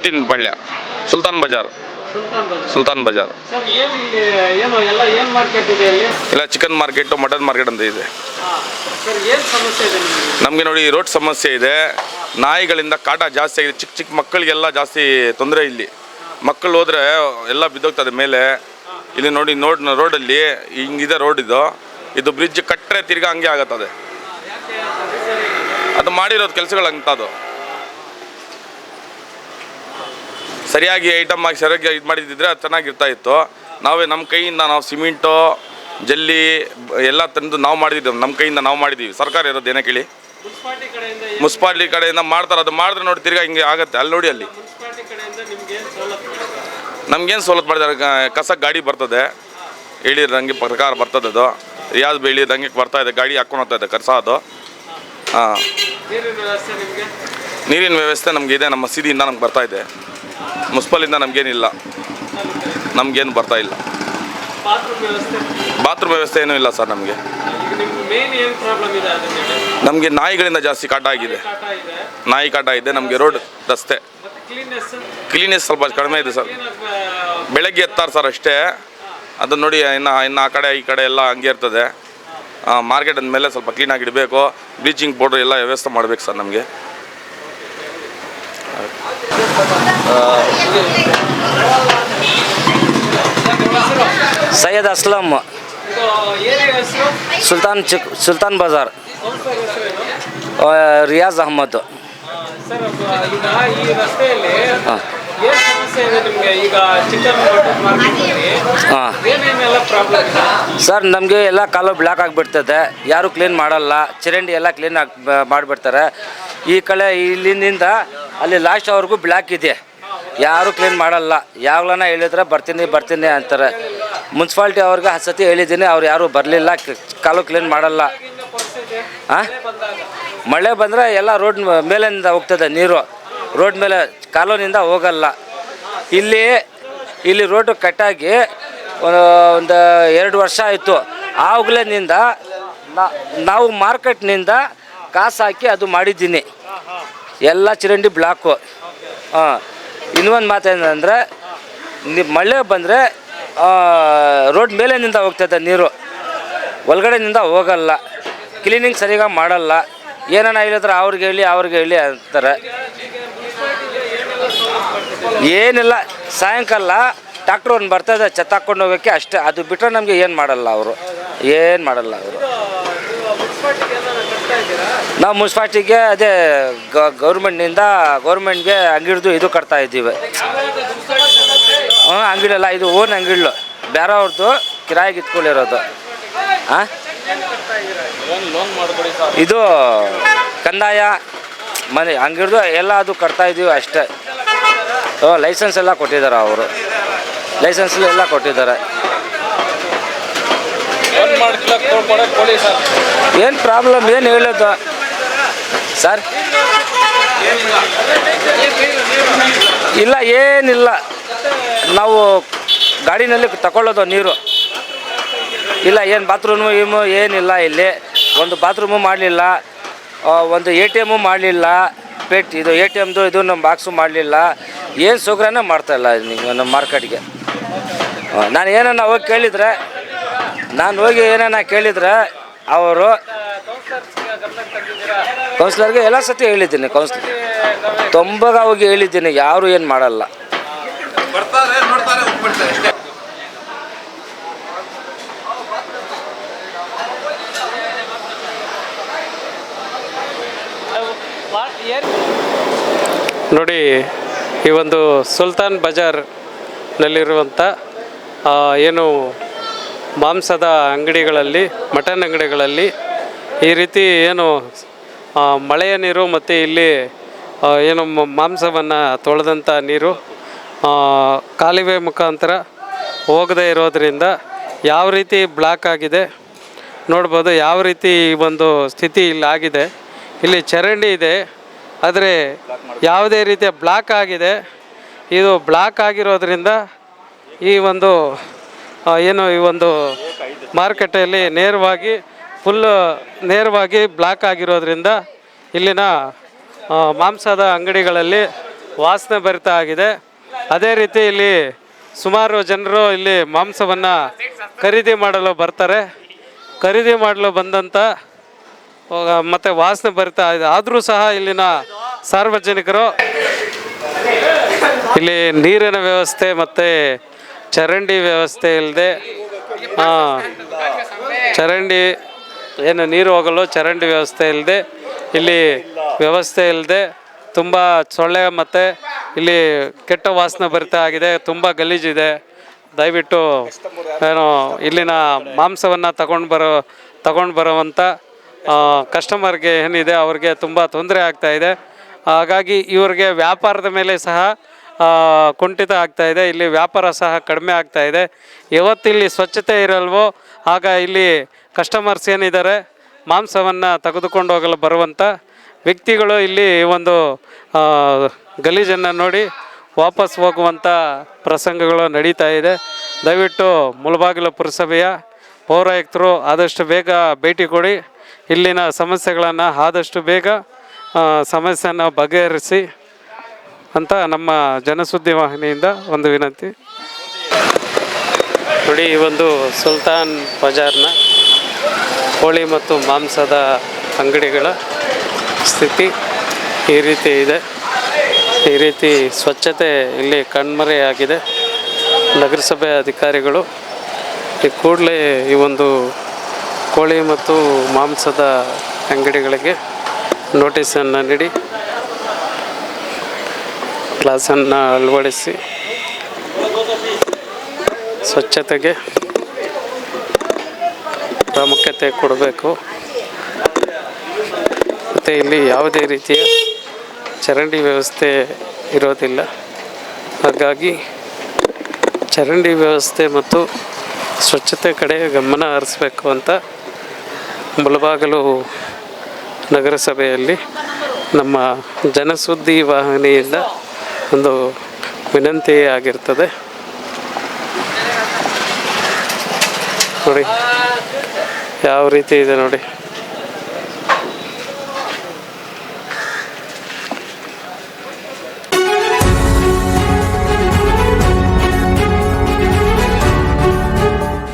ಇವತ್ತಿನ ಪಳ್ಯ ಸುಲ್ತಾನ್ ಬಜಾರ್. ಸುಲ್ತಾನ್ ಬಜಾರ್. ಇಲ್ಲಿ chicken market mutton market ಅಂತ ಇದೆ. ನಮಗೆ? ನೋಡಿ ರೋಡ್ ಸಮಸ್ಯೆ ಇದೆ. ನಾಯಿಗಳಿಂದ ಕಾಟ ಜಾಸ್ತಿ ಆಗಿದೆ. ಚಿಕ್ಕ ಚಿಕ್ಕ ಮಕ್ಕಳಿಗೆಲ್ಲ ಜಾಸ್ತಿ ತೊಂದರೆ ಇಲ್ಲಿ. ಮಕ್ಕಳು ಹೋದ್ರೆ ಎಲ್ಲ ಬಿದ್ದೋಗ್ತದೆ ಮೇಲೆ. ಇಲ್ಲಿ ನೋಡಿ ನೋಡ್ ರೋಡಲ್ಲಿ ಹಿಂಗಿದೆ ರೋಡ್ ಇದು. ಇದು ಬ್ರಿಡ್ಜ್ ಕಟ್ಟರೆ ತಿರ್ಗಾ ಹಂಗೆ ಆಗತ್ತದೆ. ಅದು ಮಾಡಿರೋದು ಕೆಲಸಗಳು ಅದು ಸರಿಯಾಗಿ ಐಟಮ್ ಆಗಿ ಸರಿಯಾಗಿ ಇದು ಮಾಡಿದ್ದಿದ್ರೆ ಅದು ಚೆನ್ನಾಗಿರ್ತಾ ಇತ್ತು. ನಾವೇ ನಮ್ಮ ಕೈಯಿಂದ ನಾವು ಸಿಮೆಂಟು ಜಲ್ಲಿ ಎಲ್ಲ ತಂದು ನಾವು ಮಾಡಿದ್ದೀವಿ ನಮ್ಮ ಕೈಯಿಂದ ನಾವು ಮಾಡಿದ್ದೀವಿ ಸರ್ಕಾರ ಇರೋದು ಏನೇ ಕೇಳಿ? ಮುನ್ಸಿಪಾಲ್ಟಿ ಕಡೆಯಿಂದ ಮಾಡ್ತಾರೆ. ಅದು ಮಾಡಿದ್ರೆ ನೋಡಿ ತಿರ್ಗಾ ಹಿಂಗೆ ಆಗುತ್ತೆ. ಅಲ್ಲಿ ನೋಡಿ ಅಲ್ಲಿ? ನಮ್ಗೇನು ಸವಲತ್ತು ಮಾಡಿದ್ದಾರೆ? ಕಸ ಗಾಡಿ ಬರ್ತದೆ. ಹೇಳಿದಂಗೆ ಪ್ರಕಾರ ಬರ್ತದೆ ಅದು. ರಿಯಾಜ್ ಬೆಳಿದಂಗೆ ಬರ್ತಾ ಇದೆ. ಗಾಡಿ ಹಾಕೊಂಡು ಹೋಗ್ತಾ ಇದೆ. ಕಸ ಅದು. ಹಾಂ. ನೀರಿನ ವ್ಯವಸ್ಥೆ ನಮಗಿದೆ ನಮ್ಮ ಸೀದಿಯಿಂದ ನಮ್ಗೆ ಬರ್ತಾ ಇದೆ. ಮುನ್ಸಿಪಲಿಂದ ನಮಗೇನಿಲ್ಲ. ನಮಗೇನು ಬರ್ತಾ ಇಲ್ಲ. ಬಾತ್ರೂಮ್ ವ್ಯವಸ್ಥೆ? ಏನೂ ಇಲ್ಲ ಸರ್ ನಮಗೆ. ನಮಗೆ ನಾಯಿಗಳಿಂದ ಜಾಸ್ತಿ ಕಾಟ ಆಗಿದೆ. ನಾಯಿ ಕಾಟ ಇದೆ. ನಮಗೆ ರೋಡ್ ರಸ್ತೆ. ಕ್ಲೀನೆಸ್ ಸ್ವಲ್ಪ ಕಡಿಮೆ ಇದೆ ಸರ್. ಬೆಳಗ್ಗೆ ಎತ್ತಾರೆ ಸರ್ ಅಷ್ಟೇ. ಅದು ನೋಡಿ ಇನ್ನು ಇನ್ನು ಆ ಕಡೆ ಈ ಕಡೆ ಎಲ್ಲ ಹಂಗೆ ಇರ್ತದೆ. ಮಾರ್ಕೆಟ್ ಅಂದಮೇಲೆ ಸ್ವಲ್ಪ ಕ್ಲೀನಾಗಿ ಇಡಬೇಕು. ಬ್ಲೀಚಿಂಗ್ ಪೌಡ್ರ್ ಎಲ್ಲ ವ್ಯವಸ್ಥೆ ಮಾಡಬೇಕು ಸರ್ ನಮಗೆ. ಸೈಯದ್ ಅಸ್ಲಂ, ಸುಲ್ತಾನ್ ಚಿಕ್, ಸುಲ್ತಾನ್ ಬಜಾರ್ ರಿಯಾಜ್ ಅಹಮದ್. ಸರ್, ನಮಗೆ ಎಲ್ಲ ಕಾಲು ಬ್ಲಾಕ್ ಆಗಿಬಿಡ್ತದೆ. ಯಾರು ಕ್ಲೀನ್ ಮಾಡಲ್ಲ. ಚರಂಡಿ ಎಲ್ಲ ಕ್ಲೀನ್ ಆಗಿ ಮಾಡಿಬಿಡ್ತಾರೆ. ಈ ಕಡೆ ಇಲ್ಲಿಂದ, ಅಲ್ಲಿ ಲಾಸ್ಟ್ ಅವ್ರಿಗೂ ಬ್ಲಾಕ್ ಇದೆ. ಯಾರು ಕ್ಲೀನ್ ಮಾಡಲ್ಲ. ಯಾವಾಗಲನ ಹೇಳಿದ್ರೆ ಬರ್ತೀನಿ ಬರ್ತೀನಿ ಅಂತಾರೆ. ಮುನ್ಸಿಪಾಲ್ಟಿ ಅವ್ರಿಗೆ ಹಸತಿ ಸತಿ ಹೇಳಿದ್ದೀನಿ, ಅವ್ರು ಯಾರೂ ಬರಲಿಲ್ಲ ಕಾಲು ಕ್ಲೀನ್ ಮಾಡಲ್ಲ. ಹಾಂ ಮಳೆ ಬಂದರೆ ಎಲ್ಲ ರೋಡ್ ಮೇಲಿಂದ ಹೋಗ್ತದೆ ನೀರು. ರೋಡ್ ಮೇಲೆ ಕಾಲೋನಿಂದ ಹೋಗಲ್ಲ. ಇಲ್ಲಿ ಇಲ್ಲಿ ರೋಡು ಕಟ್ಟಾಗಿ ಒಂದು ಎರಡು ವರ್ಷ ಆಯಿತು. ಆವಾಗಲೇನಿಂದ ನಾವು ಮಾರ್ಕೆಟ್ನಿಂದ ಕಾಸು ಹಾಕಿ ಅದು ಮಾಡಿದ್ದೀನಿ. ಎಲ್ಲ ಚಿರಂಡಿ ಬ್ಲಾಕು ಹಾಂ ಇನ್ನೊಂದು ಮಾತೇನಂದ್ರೆ ಮಳೆ ಬಂದರೆ ರೋಡ್ ಮೇಲಿನಿಂದ ಹೋಗ್ತದೆ ನೀರು. ಒಳಗಡೆನಿಂದ ಹೋಗಲ್ಲ. ಕ್ಲೀನಿಂಗ್ ಸರಿಯಾಗಿ ಮಾಡಲ್ಲ. ಏನಾನ ಹೇಳಿದ್ರೆ ಅವ್ರಿಗೆ ಹೇಳಿ ಅವ್ರಿಗೆ ಹೇಳಿ ಅಂತಾರೆ. ಏನಿಲ್ಲ, ಸಾಯಂಕಾಲ ಟ್ಯಾಕ್ಟ್ರ್ ಒಂದು ಬರ್ತದೆ ಚೆತ್ತ ಹಾಕ್ಕೊಂಡು ಹೋಗೋಕ್ಕೆ ಅಷ್ಟೇ. ಅದು ಬಿಟ್ಟರೆ ನಮಗೆ ಏನು ಮಾಡಲ್ಲ ಅವರು. ಏನು ಮಾಡಲ್ಲ ಅವರು. ನಾವು ಮುನ್ಸಿಪಾಲ್ಟಿಗೆ ಅದೇ ಗೌರ್ಮೆಂಟ್ನಿಂದ ಗೌರ್ಮೆಂಟ್ಗೆ ಅಂಗಿಡ್ದು ಇದು ಕಟ್ತಾ ಇದ್ದೀವಿ. ಹ್ಞೂ ಅಂಗಡಿಲ್ಲ ಇದು ಓನ್ ಅಂಗಡಿಲು ಬೇರೆಯವ್ರದ್ದು ಕಿರಾಯಿಗೆ ಇಟ್ಕೊಂಡಿರೋದು. ಹಾಂ ಇದು ಕಂದಾಯ ಮನೆ ಹಂಗಿಡ್ದು ಎಲ್ಲ ಅದು ಕಟ್ತಾ ಇದ್ದೀವಿ ಅಷ್ಟೇ. ಓ ಲೈಸೆನ್ಸ್ ಎಲ್ಲ ಕೊಟ್ಟಿದ್ದಾರೆ ಅವರು. ಲೈಸೆನ್ಸ್ ಎಲ್ಲ ಕೊಟ್ಟಿದ್ದಾರೆ. ಏನು ಪ್ರಾಬ್ಲಮ್ ಏನು ಹೇಳೋದು? ಸರ್? ಇಲ್ಲ, ಏನಿಲ್ಲ. ನಾವು ಗಾಡಿನಲ್ಲಿ ತಗೊಳ್ಳೋದು ನೀರು. ಇಲ್ಲ, ಏನು ಬಾತ್ರೂಮು ಇಮು ಏನಿಲ್ಲ ಇಲ್ಲಿ. ಒಂದು ಬಾತ್ರೂಮು ಮಾಡಲಿಲ್ಲ. ಒಂದು ಎ ಟಿ ಎಮ್ಮು ಮಾಡಲಿಲ್ಲ. ಪೆಟ್, ಇದು ಎ ಟಿ ಎಮ್ದು ಇದು ನಮ್ಮ ಬಾಕ್ಸು ಮಾಡಲಿಲ್ಲ. ಏನು ಸುಗ್ರನೇ ಮಾಡ್ತಾಯಿಲ್ಲ ನೀವು ನಮ್ಮ ಮಾರ್ಕೆಟ್ಗೆ ನಾನು ಏನನ್ನ ಹೋಗಿ ಕೇಳಿದರೆ, ನಾನು ಹೋಗಿ ಏನನ್ನ ಕೇಳಿದರೆ, ಅವರು ಕೌನ್ಸಿಲರ್ಗೆ ಎಲ್ಲ ಸತಿ ಹೇಳಿದ್ದೀನಿ ಕೌನ್ಸಿಲರ್ ತೊಂಬಗ ಹೋಗಿ ಹೇಳಿದ್ದೀನಿ ಯಾರು ಏನು ಮಾಡಲ್ಲ. ನೋಡಿ ಈ ಒಂದು ಸುಲ್ತಾನ್ ಬಜಾರ್ನಲ್ಲಿರುವಂಥ ಆ, ಏನು ಮಾಂಸದ ಅಂಗಡಿಗಳಲ್ಲಿ ಮಟನ್ ಅಂಗಡಿಗಳಲ್ಲಿ ಈ ರೀತಿ ಏನು ಮಳೆಯ ನೀರು ಮತ್ತು ಇಲ್ಲಿ ಏನು ಮಾಂಸವನ್ನು ತೊಳೆದಂಥ ನೀರು ಕಾಲುವೆ ಮುಖಾಂತರ ಹೋಗದೇ ಇರೋದರಿಂದ ಯಾವ ರೀತಿ ಬ್ಲಾಕ್ ಆಗಿದೆ, ನೋಡ್ಬೋದು ಯಾವ ರೀತಿ ಒಂದು ಸ್ಥಿತಿ ಇಲ್ಲಿ ಆಗಿದೆ. ಇಲ್ಲಿ ಚರಂಡಿ ಇದೆ, ಆದರೆ ಯಾವುದೇ ರೀತಿಯ ಬ್ಲಾಕ್ ಆಗಿದೆ. ಇದು ಬ್ಲಾಕ್ ಆಗಿರೋದರಿಂದ ಈ ಒಂದು ಏನು ಈ ಒಂದು ಮಾರುಕಟ್ಟೆಯಲ್ಲಿ ನೇರವಾಗಿ ಫುಲ್ ನೇರವಾಗಿ ಬ್ಲ್ಯಾಕ್ ಆಗಿರೋದ್ರಿಂದ ಇಲ್ಲಿನ ಮಾಂಸದ ಅಂಗಡಿಗಳಲ್ಲಿ ವಾಸನೆ ಭರಿತ ಆಗಿದೆ. ಅದೇ ರೀತಿ ಇಲ್ಲಿ ಸುಮಾರು ಜನರು ಇಲ್ಲಿ ಮಾಂಸವನ್ನು ಖರೀದಿ ಮಾಡಲು ಬರ್ತಾರೆ. ಖರೀದಿ ಮಾಡಲು ಬಂದಂಥ ಮತ್ತು ವಾಸನೆ ಭರಿತ ಇದೆ. ಆದರೂ ಸಹ ಇಲ್ಲಿನ ಸಾರ್ವಜನಿಕರು ಇಲ್ಲಿ ನೀರಿನ ವ್ಯವಸ್ಥೆ ಮತ್ತು ಚರಂಡಿ ವ್ಯವಸ್ಥೆ ಇಲ್ಲದೆ ಚರಂಡಿ ಏನು ನೀರು ಹೋಗಲು ಚರಂಡಿ ವ್ಯವಸ್ಥೆ ಇಲ್ಲದೆ ಇಲ್ಲಿ ವ್ಯವಸ್ಥೆ ಇಲ್ಲದೆ ತುಂಬ ಸೊಳ್ಳೆ ಮತ್ತು ಇಲ್ಲಿ ಕೆಟ್ಟ ವಾಸನೆ ಬರ್ತಾ ಆಗಿದೆ, ತುಂಬ ಗಲೀಜಿದೆ ದಯವಿಟ್ಟು ಏನು ಇಲ್ಲಿನ ಮಾಂಸವನ್ನು ತಗೊಂಡು ಬರೋ, ತಗೊಂಡು ಬರುವಂಥ ಕಸ್ಟಮರ್ಗೆ ಏನಿದೆ ಅವ್ರಿಗೆ ತುಂಬ ತೊಂದರೆ ಆಗ್ತಾಯಿದೆ ಹಾಗಾಗಿ ಇವ್ರಿಗೆ ವ್ಯಾಪಾರದ ಮೇಲೆ ಸಹ ಕುಂಠಿತ ಆಗ್ತಾಯಿದೆ ಇಲ್ಲಿ ವ್ಯಾಪಾರ ಸಹ ಕಡಿಮೆ ಆಗ್ತಾಯಿದೆ ಯಾವತ್ತಿಲ್ಲಿ ಸ್ವಚ್ಛತೆ ಇರಲ್ವೋ, ಆಗ ಇಲ್ಲಿ ಕಸ್ಟಮರ್ಸ್ ಏನಿದ್ದಾರೆ, ಮಾಂಸವನ್ನು ತೆಗೆದುಕೊಂಡು ಹೋಗಲು ಬರುವಂಥ ವ್ಯಕ್ತಿಗಳು ಇಲ್ಲಿ ಒಂದು ಗಲೀಜನ್ನು ನೋಡಿ ವಾಪಸ್ ಹೋಗುವಂಥ ಪ್ರಸಂಗಗಳು ನಡೀತಾ ಇದೆ. ದಯವಿಟ್ಟು ಮುಳಬಾಗಿಲು ಪುರಸಭೆಯ ಪೌರಾಯುಕ್ತರು ಆದಷ್ಟು ಬೇಗ ಭೇಟಿ ಕೊಡಿ. ಇಲ್ಲಿನ ಸಮಸ್ಯೆಗಳನ್ನು ಆದಷ್ಟು ಬೇಗ ಸಮಸ್ಯೆಯನ್ನು ಬಗೆಹರಿಸಿ ಅಂತ ನಮ್ಮ ಜನಸುದ್ದಿ ವಾಹಿನಿಯಿಂದ ಒಂದು ವಿನಂತಿ. ನೋಡಿ, ಈ ಒಂದು ಸುಲ್ತಾನ್ ಬಜಾರ್ನ ಕೋಳಿ ಮತ್ತು ಮಾಂಸದ ಅಂಗಡಿಗಳ ಸ್ಥಿತಿ ಈ ರೀತಿ ಇದೆ. ಈ ರೀತಿ ಸ್ವಚ್ಛತೆ ಇಲ್ಲಿ ಕಣ್ಮರೆಯಾಗಿದೆ. ನಗರಸಭೆ ಅಧಿಕಾರಿಗಳು ಈ ಕೂಡಲೇ ಈ ಒಂದು ಕೋಳಿ ಮತ್ತು ಮಾಂಸದ ಅಂಗಡಿಗಳಿಗೆ ನೋಟಿಸನ್ನು ನೀಡಿ ಕ್ಲಾಸನ್ನು ಅಳವಡಿಸಿ ಸ್ವಚ್ಛತೆಗೆ ಪ್ರಾಮುಖ್ಯತೆ ಕೊಡಬೇಕು. ಮತ್ತು ಇಲ್ಲಿ ಯಾವುದೇ ರೀತಿಯ ಚರಂಡಿ ವ್ಯವಸ್ಥೆ ಇರೋದಿಲ್ಲ. ಹಾಗಾಗಿ ಚರಂಡಿ ವ್ಯವಸ್ಥೆ ಮತ್ತು ಸ್ವಚ್ಛತೆ ಕಡೆ ಗಮನ ಹರಿಸ್ಬೇಕು ಅಂತ ಮುಲಬಾಗಲು ನಗರಸಭೆಯಲ್ಲಿ ನಮ್ಮ ಜನಸುದ್ದಿ ವಾಹಿನಿಯಿಂದ ಒಂದು ವಿನಂತಿ ಆಗಿರ್ತದೆ. ನೋಡಿ. ಯಾವ ರೀತಿ ಇದೆ ನೋಡಿ.